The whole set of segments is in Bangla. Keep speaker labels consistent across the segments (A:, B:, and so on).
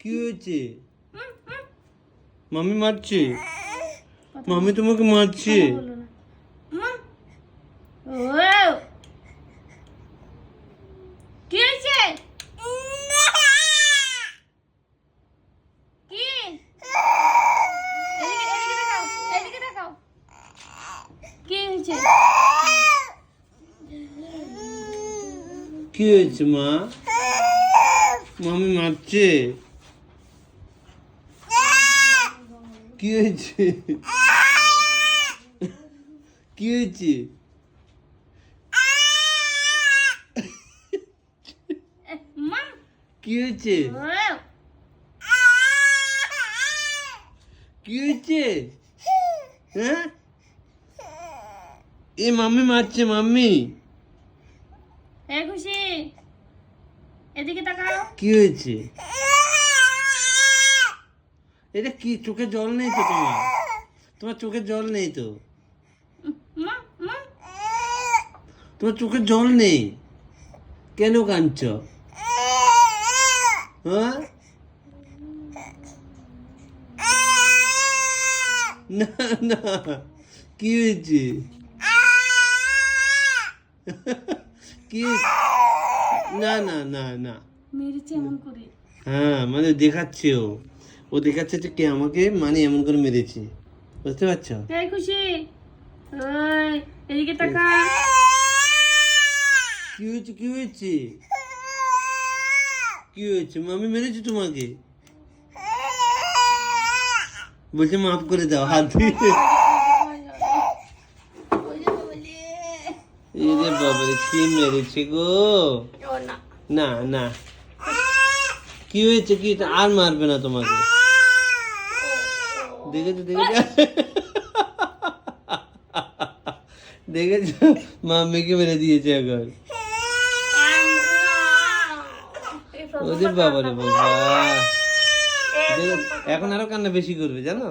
A: হয়েছে? মামি মারছে? মামি তোমাকে মারছে?
B: মা কি? হয়েছে? কি
A: মামি মারছে। কি হয়েছে? কি হয়েছে? কি হয়েছে? কি হয়েছে? হ্যাঁ? এ মাম্মি মারছে মাম্মি
B: খুশি? এদিকে তাকাও।
A: কি হয়েছে? এটা কি চোখে জল নেই তো তোমার? তোমার চোখে জল নেই তো? তোমার চোখে জল নেই? কেন কাঁদছ? হ্যাঁ? না না। কি হয়েছে? কি না না না না।
B: মেরেছে এমন করে।
A: হ্যাঁ মানে দেখাচ্ছে ও। ও দেখাচ্ছে যে কে আমাকে মানে এমন করে মেরেছে। বুঝতে পারছ?
B: খুশি? এদিকে তাকা।
A: কি হয়েছে কি হয়েছে? কি হয়েছে? মামি মেরেছে তোমাকে? বলছে মাফ করে দাও হাত দিয়ে। বাবা রে, কি মেরেছে গো?
B: না।
A: না কি হয়েছে কি? আর মারবে না তোমাকে। দেখেছ দেখেছ? দেখেছ? মাম্মিকে মেরে দিয়েছে এখন। ওদের বাবা রে বাবা। এখন আরও কান্না বেশি করবে জানো?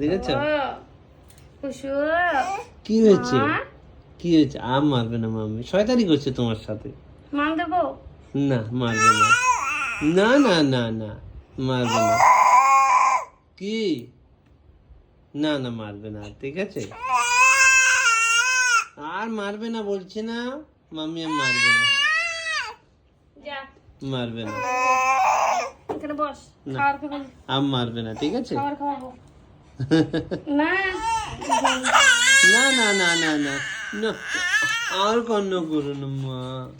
A: দেখেছ? কি হয়েছে? কি হয়েছে? আর মারবে না মাম্মি শয়তানি করছে তোমার সাথে।
B: মান দেবো?
A: না মারবে না। না না না না মারবে না। কি? না না মারবে না ঠিক আছে? আর মারবে না বলছে না মাম্মি আর মারবে না। মারবে না।
B: এখানে বস
A: আর মারবে না ঠিক আছে?
B: খাবার খাওয়াবো। না।
A: না না না না আর কন্য করুন মা।